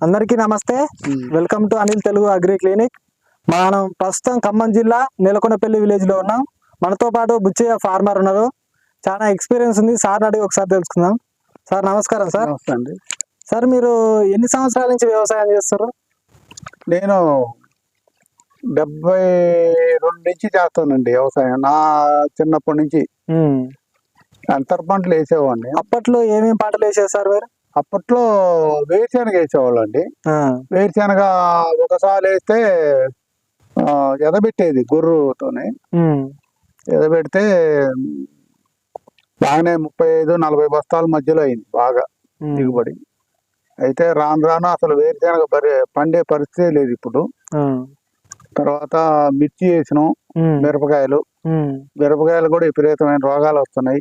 అందరికీ నమస్తే. Welcome to Anil Telugu agri clinic. మనం ప్రస్తుతం ఖమ్మం జిల్లా నెలకొండపల్లి విలేజ్లో ఉన్నాం. మనతో పాటు బుచ్చయ్య ఫార్మర్ ఉన్నారు. చాలా ఎక్స్పీరియన్స్ ఉంది. సార్ అడిగి ఒకసారి తెలుసుకుందాం. సార్ నమస్కారం సార్. సార్ మీరు ఎన్ని సంవత్సరాల నుంచి వ్యవసాయం చేస్తారు? నేను డెబ్బై రెండు నుంచి చేస్తానండి వ్యవసాయం. నా చిన్నప్పటి నుంచి. అంతర పంటలు వేసేవాడిని. అప్పట్లో ఏమేమి పంటలు వేసేది సార్ మీరు? అప్పట్లో వేరుశనగ వేసేవాళ్ళు అండి. వేరుశనగ ఒకసారి వేస్తే ఎదబెట్టేది గుర్రుతోనే ఎదబెడితే బాగానే ముప్పై ఐదు నలభై బస్తాల మధ్యలో అయింది బాగా దిగుబడి. అయితే రాను రాను అసలు వేరుశనగ పండే పరిస్థితే లేదు ఇప్పుడు. తర్వాత మిర్చి వేసినాం మిరపకాయలు. మిరపకాయలు కూడా విపరీతమైన రోగాలు వస్తున్నాయి.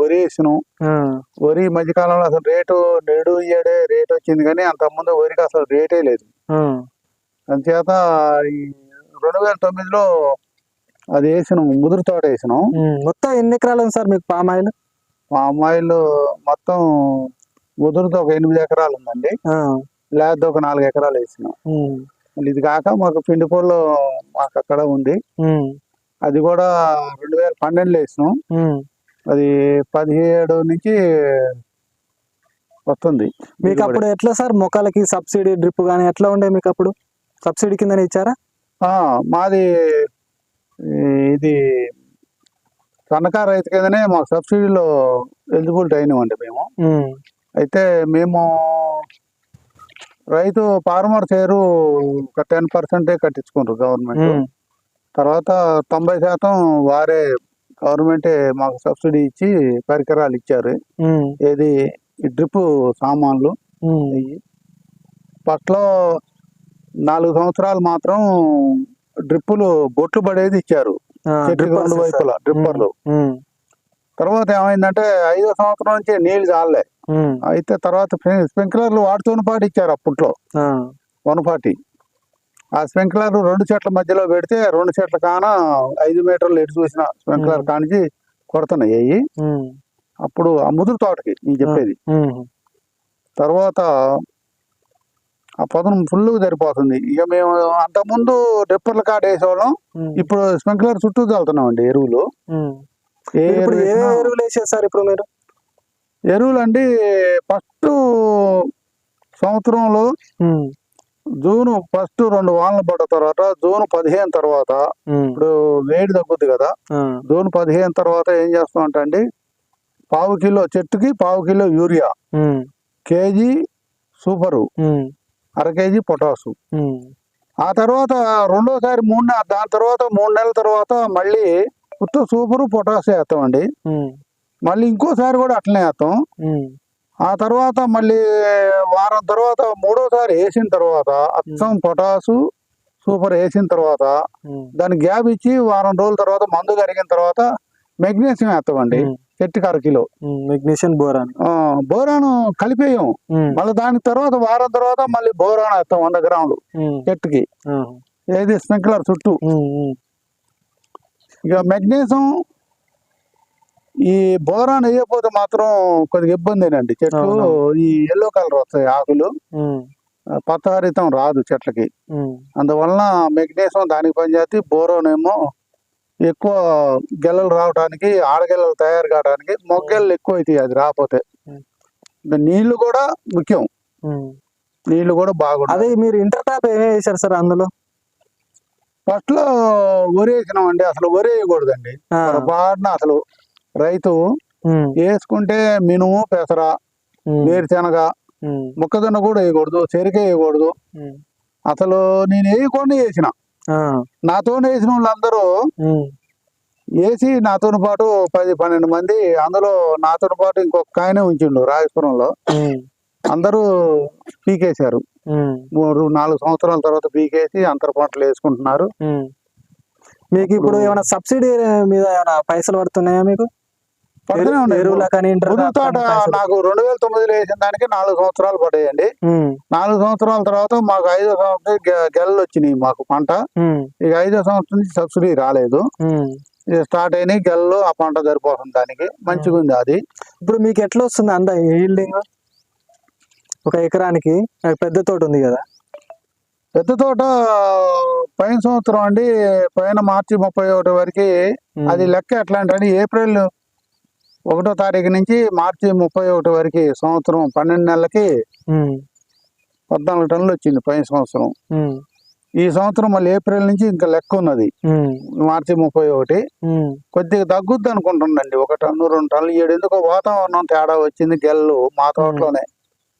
వరి వేసినాం. వరి ఈ మధ్యకాలంలో అసలు రేటు నేడు ఏడే రేట్ వచ్చింది కానీ అంతకుముందు వరికి అసలు రేటే లేదు. అందుచేత ఈ రెండు వేల తొమ్మిదిలో అది వేసినాం ముదురు తోట వేసినాం. మొత్తం ఎన్ని ఎకరాలు ఉంది సార్ మీకు పామాయిల్ మా అమ్మాయిలు మొత్తం ముదురుతో ఒక ఎనిమిది ఎకరాలు ఉందండి. లేకపోతే ఒక నాలుగు ఎకరాలు వేసినాం. ఇది కాక మాకు పిండిపూర్లో మాకు అక్కడ ఉంది. అది కూడా రెండు వేల పన్నెండులో వేసినాం. అది పదిహేడు నుంచి వస్తుంది. మీకు అప్పుడు ఎట్లా సార్? మొక్కలకి సబ్సిడీ డ్రిప్ కానీ ఎట్లా ఉండే మీకు అప్పుడు? సబ్సిడీ కింద ఇచ్చారా? మాది ఇది సన్నకారు రైతు కిందనే మాకు సబ్సిడీలో ఎలిజిబిలిటీ అయినామండి మేము. అయితే మేము రైతు ఫార్మర్ షేరు ఒక టెన్ పర్సెంటే కట్టించుకుంటారు గవర్నమెంట్. తర్వాత తొంభై శాతం వారే గవర్నమెంటే మాకు సబ్సిడీ ఇచ్చి పరికరాలు ఇచ్చారు. ఏది? డ్రిప్ సామాన్లు. ఫస్ట్లో నాలుగు సంవత్సరాలు మాత్రం డ్రిప్పులు బొట్లు పడేది ఇచ్చారు. రెండు వైపులా. డ్రిప్పర్లు. తర్వాత ఏమైందంటే ఐదో సంవత్సరం నుంచి నీళ్ళు చాలే అయితే తర్వాత స్ప్రిం- స్ప్రింక్లర్లు వాటితోని పాటు ఇచ్చారు అప్పట్లో. వన్ ఫార్టీ ఆ స్ప్రింక్లర్ రెండు చెట్ల మధ్యలో పెడితే రెండు చెట్ల కాన ఐదు మీటర్లు ఎటు చూసిన స్ప్రింక్లర్. కానించి కొడుతున్నాయి అప్పుడు ఆ ముదురు తోటకి నేను చెప్పేది. తర్వాత ఆ పదనం ఫుల్గా సరిపోతుంది. ఇక మేము అంతకుముందు డెప్పర్ల కాడ వేసేవాళ్ళం ఇప్పుడు స్ప్రింక్లర్ చుట్టూ చల్లుతున్నాం అండి ఎరువులు. ఏ ఎరువులు వేసేది సార్ ఇప్పుడు మీరు? ఎరువులు అండి ఫస్ట్ సంవత్సరంలో జూన్ ఫస్ట్ రెండు వానలు పడ్డ తర్వాత జూన్ పదిహేను తర్వాత ఇప్పుడు వేడి తగ్గుద్ది కదా. జూన్ పదిహేను తర్వాత ఏం చేస్తాం అంటే అండి పావు కిలో చెట్టుకి పావు కిలో యూరియా కేజీ సూపరు అర కేజీ పొటాసు. ఆ తర్వాత రెండోసారి మూడు దాని తర్వాత మూడు నెలల తర్వాత మళ్ళీ ఉత్త సూపరు పొటాసు వేస్తామండి. మళ్ళీ ఇంకోసారి కూడా అట్లనే వేస్తాం. ఆ తర్వాత మళ్ళీ వారం తర్వాత మూడోసారి వేసిన తర్వాత అచ్చం పొటాసు సూపర్ వేసిన తర్వాత దానికి గ్యాప్ ఇచ్చి వారం రోజుల తర్వాత మందు కరిగిన తర్వాత మెగ్నీషియం వేస్తామండి. చెట్టుకి అర కిలో. Magnesium boron. బోరాను కలిపేయం. మళ్ళీ దాని తర్వాత వారం తర్వాత మళ్ళీ బోరాన్ వేస్తాం వంద గ్రాములు చెట్టుకి ఏది స్ప్రింక్లర్ చుట్టూ. ఇక మెగ్నీషియం ఈ బోరాన్ వేయకపోతే మాత్రం కొద్దిగా ఇబ్బందేనండి. చెట్లు. ఈ ఎల్లో కలర్ వస్తాయి ఆకులు. పచ్చహరితం రాదు చెట్లకి. అందువలన మెగ్నీషియం దానికి పనిచేస్తే బోరాన్ ఏమో ఎక్కువ గెల్లలు రావడానికి ఆడగెల్లలు తయారు కావడానికి మొగ్గెళ్ళు ఎక్కువ అవుతాయి అది రాకపోతే. నీళ్ళు కూడా ముఖ్యం. నీళ్ళు కూడా బాగుంటాయి అదే మీరు ఇంటర్ టాప్ ఏమేమి వేశారు సార్ అందులో? ఫస్ట్లో వరి వేసినాం అండి అసలు వరి వేయకూడదండి పొరపాటున అసలు రైతు వేసుకుంటే మినుము పెసర వేరుశనగ మొక్కజొన్న కూడా వేయకూడదు చెరిక వేయకూడదు. అసలు నేను వేయకుండా వేసిన? నాతో వేసిన వాళ్ళందరూ వేసి నాతో పాటు పది పన్నెండు మంది అందులో నాతో పాటు ఇంకొక ఆయనే ఉంచిండు రాజపురంలో అందరూ పీకేశారు. మూడు నాలుగు సంవత్సరాల తర్వాత పీకేసి అంతర పంటలు వేసుకుంటున్నారు. మీకు ఇప్పుడు ఏమైనా సబ్సిడీ మీద ఏమైనా పైసలు పడుతున్నాయా మీకు? పడుతూనే ఉన్నాయి. తోట? నాకు రెండు వేల తొమ్మిదిలో వేసిన దానికి నాలుగు సంవత్సరాలు పడ్డాయండి. ఉమ్, నాలుగు సంవత్సరాల తర్వాత మాకు ఐదో సంవత్సరం గెలలు వచ్చినాయి మాకు పంట. ఇక ఐదో సంవత్సరం నుంచి సబ్సిడీ రాలేదు. స్టార్ట్ అయినాయి గెలలు ఆ పంట సరిపోతుంది దానికి. మంచిగా ఉంది అది. ఇప్పుడు మీకు ఎట్లా వస్తుంది అంద హీల్డింగ్ ఒక ఎకరానికి నాకు పెద్ద తోట ఉంది కదా. పెద్ద తోట పైన సంవత్సరం అండి పైన మార్చి ముప్పై ఒకటి వరకు అది లెక్క ఎట్లా అంటే ఏప్రిల్ ఒకటో తారీఖు నుంచి మార్చి ముప్పై ఒకటి వరకు సంవత్సరం పన్నెండు నెలలకి పద్నాలుగు టన్నులు వచ్చింది పైన సంవత్సరం. ఈ సంవత్సరం మళ్ళీ ఏప్రిల్ నుంచి ఇంకా లెక్క ఉన్నది. మార్చి ముప్పై ఒకటి. కొద్దిగా తగ్గుద్ది అనుకుంటుండండి ఒక టన్ను రెండు టన్నులు ఏడు ఎందుకో వాతావరణం తేడా వచ్చింది గెల్లు మా తోటలోనే.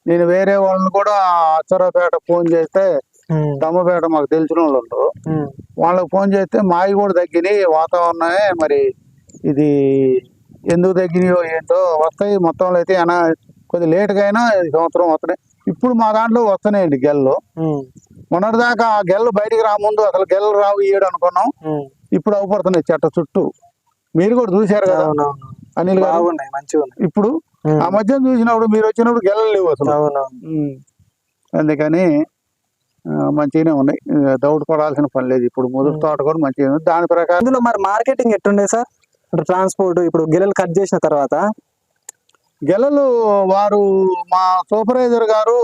నేను వేరే వాళ్ళని కూడా అచ్చరాపేట ఫోన్ చేస్తే దమ్మపేట మాకు తెలిసిన వాళ్ళు వాళ్ళకి ఫోన్ చేస్తే మావి కూడా తగ్గినాయి వాతావరణమే మరి ఇది ఎందుకు తగ్గినాయో ఏంటో వస్తాయి. మొత్తంలో అయితే అయినా కొద్ది లేట్గా అయినా ఈ సంవత్సరం వస్తున్నాయి. ఇప్పుడు మా దాంట్లో వస్తున్నాయండి గెల్లు. మొన్నటిదాకా ఆ గెల్లు బయటికి రాముందు అసలు గెల్లు రావు ఈయడు అనుకున్నాం. ఇప్పుడు అవుపడుతున్నాయి చెట్ట చుట్టూ. మీరు కూడా చూశారు కదా? అనిల్ గారు? ఇప్పుడు ఆ మధ్య చూసినప్పుడు మీరు వచ్చినప్పుడు గెలలు లేవు అసలు. అందుకని మంచిగానే ఉన్నాయి. డౌట్ పడాల్సిన పని లేదు. ఇప్పుడు ముదురు తోట కూడా మంచిగా ఉంది. దాని ప్రకారం అందులో మరి మార్కెటింగ్ ఎట్టుండే సార్? అంటే ట్రాన్స్పోర్ట్ ఇప్పుడు గిల్లలు కట్ చేసిన తర్వాత గెలలు వారు మా సూపర్వైజర్ గారు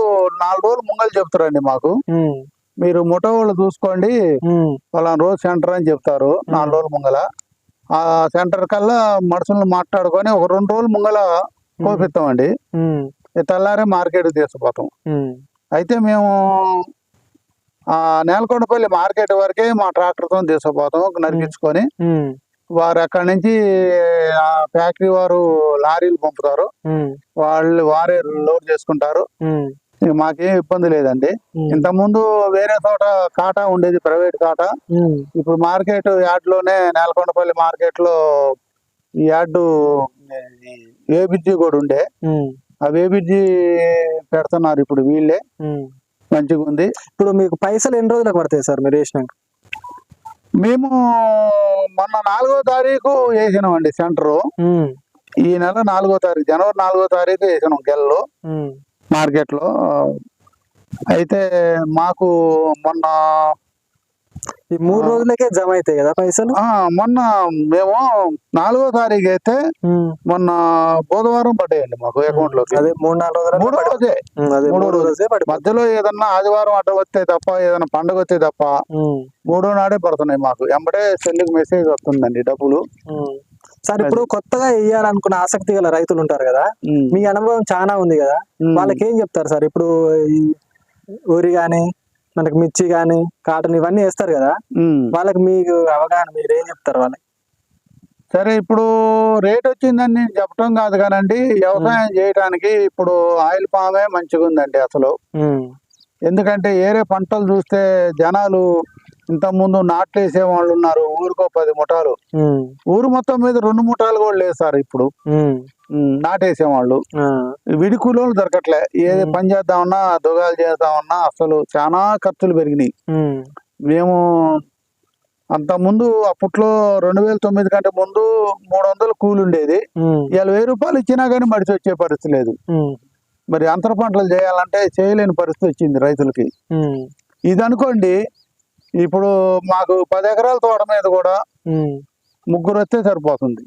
నాలుగు రోజులు ముంగలు చెప్తారండి మాకు. మీరు ముఠ వాళ్ళు చూసుకోండి. పలానా రోజు సెంటర్ అని చెప్తారు. నాలుగు రోజుల ముంగల. ఆ సెంటర్ కల్లా మనుషులను మాట్లాడుకొని ఒక రెండు రోజులు ముంగల కోపిస్తామండి. తెల్లారే మార్కెట్ తీసుకుపోతాం. అయితే మేము ఆ నేలకొండపల్లి మార్కెట్ వరకే మా ట్రాక్టర్తో తీసుకుపోతాం. నరికించుకొని. ఉమ్, వారు అక్కడి నుంచి ఆ ఫ్యాక్టరీ వారు లారీలు పంపుతారు. వాళ్ళు వారే లోడ్ చేసుకుంటారు. మాకేం ఇబ్బంది లేదండి. ఇంత ముందు వేరే చోట కాటా ఉండేది ప్రైవేట్ కాటా. ఇప్పుడు మార్కెట్ యార్డ్లోనే నేలకొండపల్లి మార్కెట్లో ఈ యార్డు వేబిజీ కూడా ఉండే. ఆ వేబిజీ పెడుతున్నారు ఇప్పుడు వీళ్ళే. మంచిగా ఉంది ఇప్పుడు మీకు పైసలు ఎన్ని రోజులకు పడతాయి సార్ మీరు వేసినాక? మేము మొన్న నాలుగో తారీఖు వేసినాం అండి సెంటర్ ఈ నెల నాలుగో తారీఖు జనవరి నాలుగో తారీఖు వేసినాం గెల్లో. మార్కెట్లో అయితే మాకు మొన్న ఈ మూడు రోజులకే జమ అవుతాయి కదా పైసలు? మొన్న మేము నాలుగో తారీఖు అయితే మొన్న బుధవారం పడ్డాయండి మాకు అకౌంట్లోకి అదే మూడు నాలుగు రోజులు మూడో రోజే. మూడో రోజు. మధ్యలో ఏదన్నా ఆదివారం అడ్డ వస్తే తప్ప ఏదైనా పండగ వస్తే తప్ప మూడో నాడే పడుతున్నాయి మాకు. ఎంబడే సెల్లుకి మెసేజ్ వస్తుందండి డబ్బులు. సార్ ఇప్పుడు కొత్తగా వేయాలనుకున్న ఆసక్తి గల రైతులు ఉంటారు కదా మీ అనుభవం చాలా ఉంది కదా. వాళ్ళకి ఏం చెప్తారు సార్? ఇప్పుడు వరి గాని మనకి మిర్చి గాని కాటన్ ఇవన్నీ వేస్తారు కదా. వాళ్ళకి మీకు అవగాహన మీరు ఏం చెప్తారు వాళ్ళకి? సరే ఇప్పుడు రేట్ వచ్చిందని నేను చెప్పడం కాదు కానండి వ్యవసాయం చేయడానికి ఇప్పుడు ఆయిల్ పామే మంచిగా ఉందండి అసలు ఎందుకంటే ఏరే పంటలు చూస్తే జనాలు ఇంత ముందు నాట్లు వేసే వాళ్ళు ఉన్నారు ఊరికో పది ముఠాలు. ఊరు మొత్తం మీద రెండు ముఠాలు కూడా లేదు సార్ ఇప్పుడు. ఉమ్, ఉమ్, నాటేసే వాళ్ళు ఆ, విడి కూలీలు దొరకట్లే. ఏది. పని చేద్దామన్నా దుగాలు చేద్దామన్నా అసలు చాలా ఖర్చులు పెరిగినాయి. మేము అంత ముందు అప్పట్లో రెండు వేల తొమ్మిది కంటే ముందు మూడు వందలు కూలి ఉండేది ఇవాళ వెయ్యి రూపాయలు ఇచ్చినా కానీ మడిచి వచ్చే పరిస్థితి లేదు. మరి అంతర పంటలు చేయాలంటే చేయలేని పరిస్థితి వచ్చింది రైతులకి. ఇది అనుకోండి ఇప్పుడు మాకు పది ఎకరాల తోట మీద కూడా ముగ్గురు వస్తే సరిపోతుంది.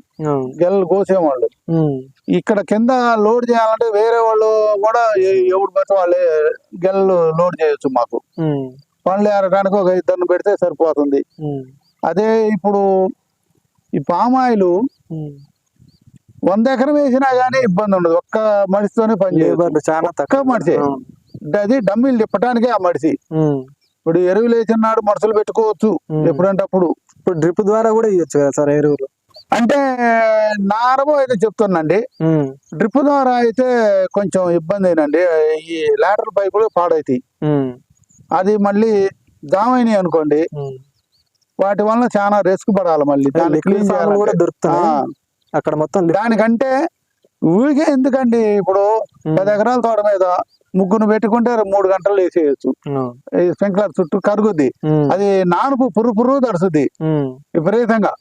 గెలలు కోసేవాళ్ళు ఇక్కడ కింద లోడ్ చేయాలంటే వేరే వాళ్ళు కూడా ఎవడు పడితే వాళ్ళే గెలలు లోడ్ చేయొచ్చు మాకు. పనులు ఏరడానికి ఒక ఇద్దరిని పెడితే సరిపోతుంది. అదే ఇప్పుడు ఈ పామాయిలు. వంద ఎకరం వేసినా గానీ ఇబ్బంది ఉండదు. ఒక్క మనిషితోనే పని లేబర్లు చాలా తక్కువ. మనిషి. అది డమ్మీలు తిప్పటానికే ఆ మనిషి. ఇప్పుడు ఎరువులు వేసినాడు మనుషులు పెట్టుకోవచ్చు. ఎప్పుడంటే అప్పుడు. ఇప్పుడు డ్రిప్ ద్వారా కూడా ఇవ్వచ్చు కదా సార్ ఎరువులు? అంటే నా అనుభవం అయితే చెప్తున్నాండి డ్రిప్ ద్వారా అయితే కొంచెం ఇబ్బంది అయినండి ఈ లాటరల్ పైపులు పాడైతాయి. అది మళ్ళీ జామ్ అయినాయి అనుకోండి. వాటి వల్ల చాలా రిస్క్ పడాలి మళ్ళీ. కూడా అక్కడ మొత్తం దానికంటే ఊరికే ఎందుకండి ఇప్పుడు పది ఎకరాల తోట మీద ముగ్గురు పెట్టుకుంటే మూడు గంటలు వేసేయచ్చు. స్ప్రింక్లర్ చుట్టూ కరుగుద్ది. అది నానుపు పురు పురు తడుస్తుంది విపరీతంగా.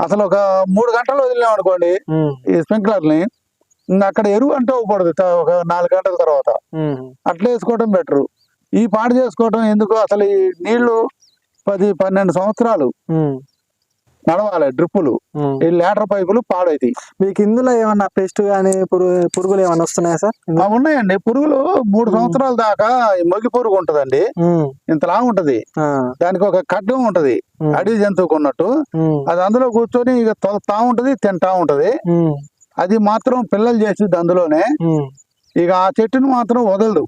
అసలు ఒక మూడు గంటలు వదిలేం అనుకోండి ఈ స్ప్రింక్లర్ని అక్కడ ఎరువు అంటే అవ్వకూడదు త- ఒక నాలుగు గంటల తర్వాత. అట్లా వేసుకోవడం బెటర్. ఈ పాడు చేసుకోవడం ఎందుకు అసలు ఈ నీళ్ళు పది పన్నెండు సంవత్సరాలు నడవాలి డ్రిప్పులు. ఈ లేటర్ పైపులు పాడైతాయి మీకు ఇందులో ఏమన్నా పెస్ట్ కానీ పురుగు పురుగులు ఏమన్నా వస్తున్నాయా సార్ ఉన్నాయండి పురుగులు మూడు సంవత్సరాల దాకా మొగి పురుగు ఉంటదండి. ఇంతలా ఉంటది. దానికి ఒక ఖడ్గం ఉంటది. అడవి జంతువుకు ఉన్నట్టు. అది అందులో కూర్చొని ఇక తొలతా ఉంటది తింటా ఉంటది. అది మాత్రం పిల్లలు చేసిద్ది అందులోనే. ఇక ఆ చెట్టును మాత్రం వదలదు.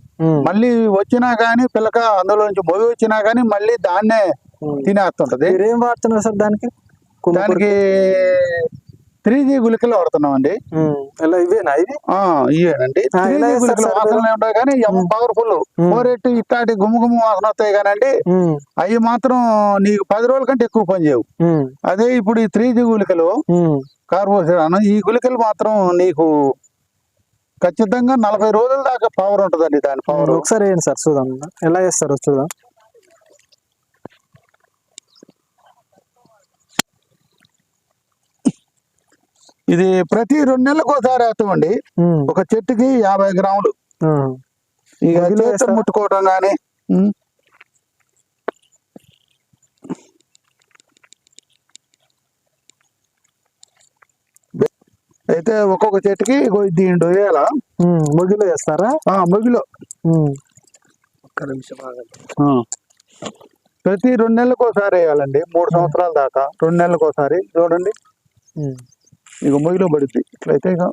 మళ్ళీ వచ్చినా గానీ పిల్లక అందులో నుంచి మొగి వచ్చినా గానీ మళ్ళీ దాన్నే. తినేస్తుంటది మీరేం వాడుతున్నారు సార్ దానికి దానికి త్రీ జీ గుళికలు వాడుతున్నాం అండి ఇవేనా ఇవేనండి. ఆ, త్రీ ఎలా జీ చేస్తారు గుళికలు సార్ వాసనలే ఉంటాయి కానీ ఎమ్మ పవర్ఫుల్. ఫోర్ ఎయిట్ ఇట్లాంటి గుమ్మ గుమ్మ వాసన వస్తాయి కానండి ఉమ్. అవి మాత్రం నీకు పది రోజుల కంటే ఎక్కువ పని చేయవు. అదే ఇప్పుడు ఈ త్రీ జీ గుళికలు. కార్బోసిరాన్ ఈ గుళికలు మాత్రం నీకు ఖచ్చితంగా నలభై రోజుల దాకా పవర్ ఉంటుందండి దాని పవర్ ఒకసారి వేయండి సార్ చూద్దాం. ఎలా చేస్తారో చూద్దాం. ఇది ప్రతి రెండు నెలలకు ఒకసారి వేస్తామండి. ఒక చెట్టుకి యాభై గ్రాములు. ఇక? ముట్టుకోవటం కానీ అయితే ఒక్కొక్క చెట్టుకి దీండు వేయాల. మొగిలో వేస్తారా ఆ, మొగిలో. ఒక్క నిమిషం. ప్రతి రెండు నెలలకు ఒకసారి వేయాలండి మూడు సంవత్సరాల దాకా రెండు నెలలకు ఒకసారి చూడండి. ఇక మొగిలో పడుద్ది. ఇట్లయితే ఇక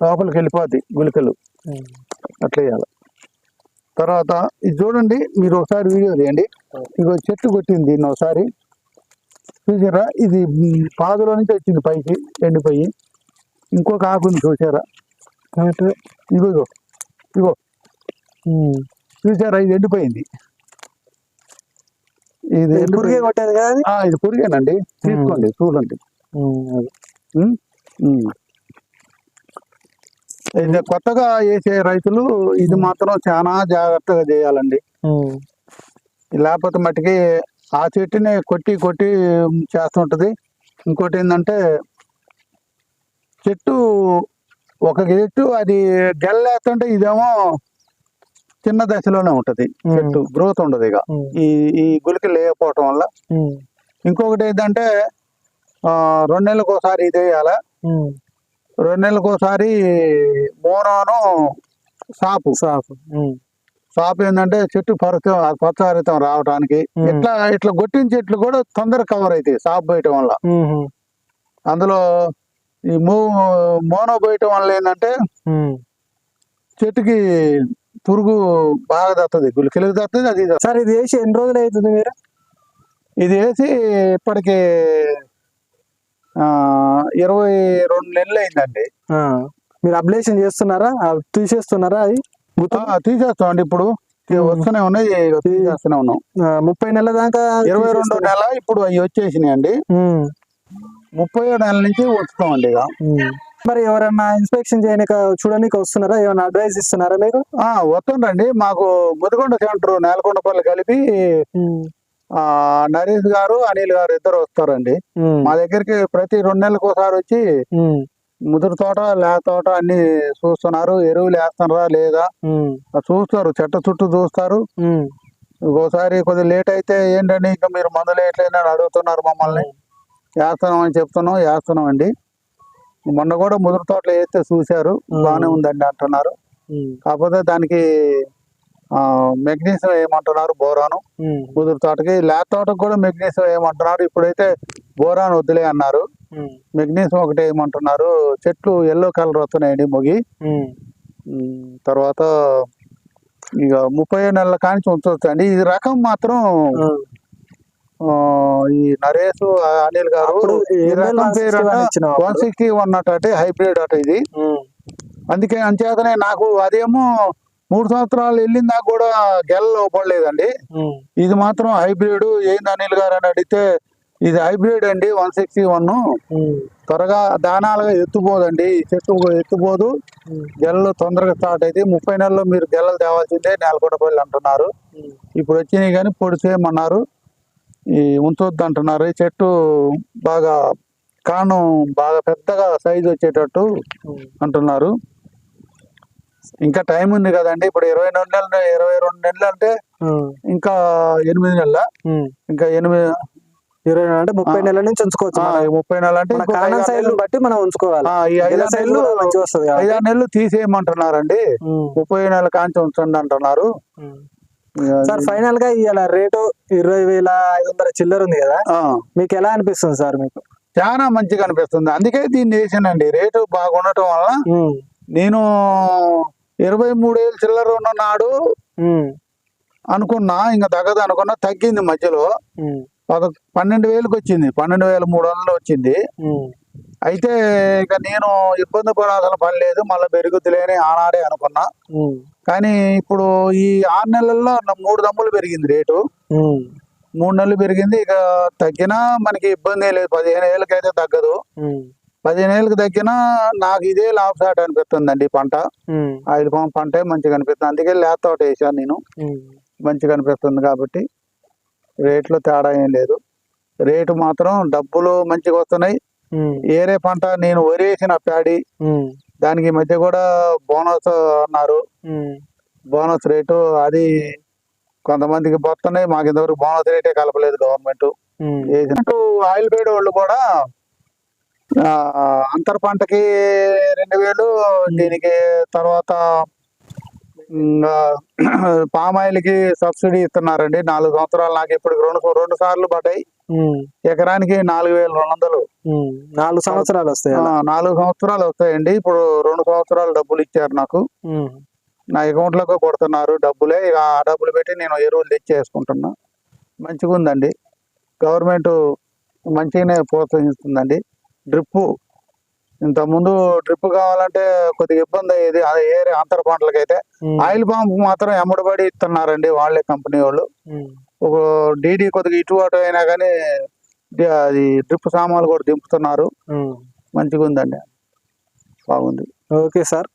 లోపలికి వెళ్ళిపోద్ది గుళికలు. అట్లా వేయాలి తర్వాత ఇది చూడండి మీరు ఒకసారి వీడియో తీయండి. ఇగో చెట్టు కొట్టింది దీన్ని ఒకసారి. చూసారా? ఇది పాదులో నుంచి వచ్చింది పైకి ఎండిపోయి. ఇంకొక ఆకుని చూసారా. ఇగో ఇగో ఇగో. చూసారా? ఇది ఎండిపోయింది. ఇది పురుగే కొట్టేది కదా ఇది పురిగేనండి. తీసుకోండి చూడండి. కొత్తగా వేసే రైతులు ఇది మాత్రం చాలా జాగ్రత్తగా చేయాలండి. లేకపోతే మట్టుకి ఆ చెట్టుని కొట్టి కొట్టి చేస్తుంటది. ఇంకోటి ఏంటంటే చెట్టు ఒక చెట్టు అది గెల్లేస్తుంటే ఇదేమో చిన్న దశలోనే ఉంటది. చెట్టు గ్రోత్ ఉండదు ఇక. ఈ ఈ గులికి లేకపోవటం వల్ల. ఇంకొకటి ఏంటంటే రెండు నెలలకు ఒకసారి ఇది వేయాల. రెండు నెలలకు ఒకసారి మోనోను సాపు సాపు. సాపు ఏంటంటే చెట్టు పరచం పచ్చహరితం రావడానికి. ఇట్లా ఇట్లా కొట్టిన చెట్లు కూడా తొందరగా కవర్ అవుతాయి సాపు పోయటం వల్ల. అందులో ఈ మూ మోనో పోయటం వల్ల ఏంటంటే. చెట్టుకి పురుగు బాగా దత్తది గులికలకు దత్తది అది. సార్ ఇది వేసి ఎన్ని రోజులు అవుతుంది మీరు ఇది వేసి ఇప్పటికి ఇరవై రెండు నెలలు అయిందండి. మీరు అప్లేషన్ చేస్తున్నారా? తీసేస్తున్నారా అది? తీసేస్తాం అండి ఇప్పుడు. ఇక వస్తూనే ఉన్నాయి ఇక తీసేస్తూనే ఉన్నాం. ముప్పై నెలల దాకా ఇరవై రెండో నెల ఇప్పుడు అవి వచ్చేసినాయి అండి. ముప్పై నెల నుంచి ఉంచుతామండి ఇక. ఉమ్. మరి ఎవరన్నా ఇన్స్పెక్షన్ చేయనిక చూడడానికి వస్తున్నారా? ఏమైనా అడ్వైస్ ఇస్తున్నారా మీరు? ఆ, వస్తుండండి మాకు ముదిగొండ సెంటర్ నేలకొండపల్లి కలిపి నరేష్ గారు అనిల్ గారు ఇద్దరు వస్తారండి. మా దగ్గరికి ప్రతి రెండు నెలలకు ఒకసారి వచ్చి. ముదురు తోట లేక తోట అన్ని చూస్తున్నారు. ఎరువులు వేస్తున్నారా లేదా? చూస్తారు. చెట్ట చుట్టూ చూస్తారు. ఉమ్. ఇంకోసారి కొద్దిగా లేట్ అయితే ఏంటండి ఇంకా మీరు మందులు వేయట్లేదని అడుగుతున్నారు మమ్మల్ని. వేస్తున్నాం అని చెప్తున్నాం వేస్తున్నాం అండి మొన్న కూడా ముదురు తోటలో వేస్తే చూశారు. బాగానే ఉందండి అంటున్నారు. కాకపోతే దానికి మెగ్నీషియం వేయమంటున్నారు బోరాను. ముదురు తోటకి. లేత తోటకు కూడా మెగ్నీషియం వేయమంటున్నారు ఇప్పుడైతే బోరాన్ వద్దులే అన్నారు. మెగ్నీషియం ఒకటి వేయమంటున్నారు చెట్లు ఎల్లో కలర్ వస్తున్నాయండి మొగి. తర్వాత ఇక ముప్పై నెలల కానించి ఉంచవచ్చు అండి. ఈ రకం మాత్రం ఈ నరేష్ అనిల్ గారు ఈ రకం పేరు? వన్ సిక్స్టీ వన్ అట హైబ్రిడ్ అట ఇది. అందుకే అంచేతనే నాకు అదేమో మూడు సంవత్సరాలు వెళ్ళిన దాకా కూడా గెల్ల పడలేదండి. ఇది మాత్రం హైబ్రిడ్ ఏంది అనిల్ గారు అని అడిగితే ఇది హైబ్రిడ్ అండి వన్ సిక్స్టీ వన్. త్వరగా దానాలుగా ఎత్తుపోదండి ఈ చెట్టు ఎత్తుపోదు. గెలలు తొందరగా స్టార్ట్ అయితే ముప్పై నెలల్లో మీరు గెలలు తేవాల్సిందే నేలకొండపల్లి అంటున్నారు ఉమ్. ఇప్పుడు వచ్చినాయి కానీ పొడి చేయమన్నారు ఈ ఉంచొద్దు అంటున్నారు ఈ చెట్టు బాగా కాండం బాగా పెద్దగా సైజు వచ్చేటట్టు. అంటున్నారు ఇంకా టైం ఉంది కదండి. ఇప్పుడు ఇరవై రెండు నెలలు ఇరవై రెండు నెలలు అంటే. ఇంకా ఎనిమిది నెలల. ఇంకా ఎనిమిది ఇరవై నెలలు అంటే ముప్పై. నెలల నుంచి ఉంచుకోవచ్చు ముప్పై నెలలు అంటే సైజుని నెలలు- బట్టి మనం ఉంచుకోవాలి. ఈ గెల ఐదారు సైజు నెలలు కూడా మంచిగా వస్తుంది. ఐదారు నెలలు తీసేయమంటున్నారండి. ముప్పై నెలల కాంచి ఉంచండి అంటున్నారు సార్ ఫైనల్గా ఇవాళ రేటు ఇరవై వేల ఐదు వందల చిల్లర ఉంది కదా? మీకు ఎలా అనిపిస్తుంది సార్ మీకు? చాలా మంచిగా అనిపిస్తుంది. అందుకే దీన్ని వేసానండి. రేటు బాగుండటం వల్ల నేను ఇరవై మూడేళ్ళు చిల్లర ఉన్న నాడు అనుకున్నా ఇంకా తగ్గదు అనుకున్నా తగ్గింది మధ్యలో. ఒక పన్నెండు వేలకు వచ్చింది పన్నెండు వేల మూడు వందలు వచ్చింది అయితే ఇక నేను ఇబ్బంది పడాల్సిన పని లేదు మళ్ళీ పెరుగుతులేని ఆనాడే అనుకున్నా. కానీ ఇప్పుడు ఈ ఆరు నెలల్లో మూడు దమ్ములు పెరిగింది రేటు. మూడు నెలలు పెరిగింది ఇక తగ్గినా మనకి ఇబ్బంది లేదు పదిహేను ఏళ్ళకైతే తగ్గదు. ఉమ్, పదిహేను ఏళ్ళకి తగ్గినా నాకు ఇదే లాభసాట అనిపిస్తుందండి ఈ పంట. ఆయిల్ పామ్ పంటే మంచిగా అనిపిస్తుంది. అందుకే లేత తోట వేసాను నేను. మంచిగా అనిపిస్తుంది కాబట్టి రేట్లో తేడా ఏం లేదు. రేటు మాత్రం డబ్బులు మంచిగా వస్తున్నాయి. ఏరే పంట నేను వరేసిన ప్యాడీ. ఉమ్, దానికి మధ్య కూడా బోనస్ అన్నారు. బోనస్ రేటు అది కొంతమందికి పోతున్నాయి మాకు ఇంతవరకు బోనస్ రేటే కలపలేదు గవర్నమెంట్. వేసినట్టు ఆయిల్ పేడ్ వాళ్ళు కూడా అంతర పంటకి రెండు వేలు దీనికి తర్వాత పామ్ ఆయిల్కి సబ్సిడీ ఇస్తున్నారండి. నాలుగు సంవత్సరాలు నాకు ఇప్పుడు రెండు రెండు సార్లు పడ్డాయి. ఎకరానికి నాలుగు వేల రెండు వందలు. నాలుగు సంవత్సరాలు వస్తాయి. నాలుగు సంవత్సరాలు వస్తాయండి. ఇప్పుడు రెండు సంవత్సరాలు డబ్బులు ఇచ్చారు నాకు. నా అకౌంట్లోకి కొడుతున్నారు డబ్బులే. ఇక ఆ డబ్బులు పెట్టి నేను ఎరువులు తెచ్చేసుకుంటున్నా. మంచిగా ఉందండి గవర్నమెంట్ మంచిగానే ప్రోత్సహిస్తుందండి. డ్రిప్ ఇంత ముందు డ్రిప్ కావాలంటే కొద్దిగా ఇబ్బంది అయ్యేది. అదే ఏరే అంతర పంటలకైతే ఆయిల్ పంప్ మాత్రం ఎమ్మడిపడి ఇస్తున్నారండి వాళ్ళే కంపెనీ వాళ్ళు. ఒక డీడీ కొద్దిగా ఇటు అటు అయినా కానీ అది డ్రిప్ సామాన్లు కూడా దింపుతున్నారు. మంచిగా ఉందండి బాగుంది. Okay sir.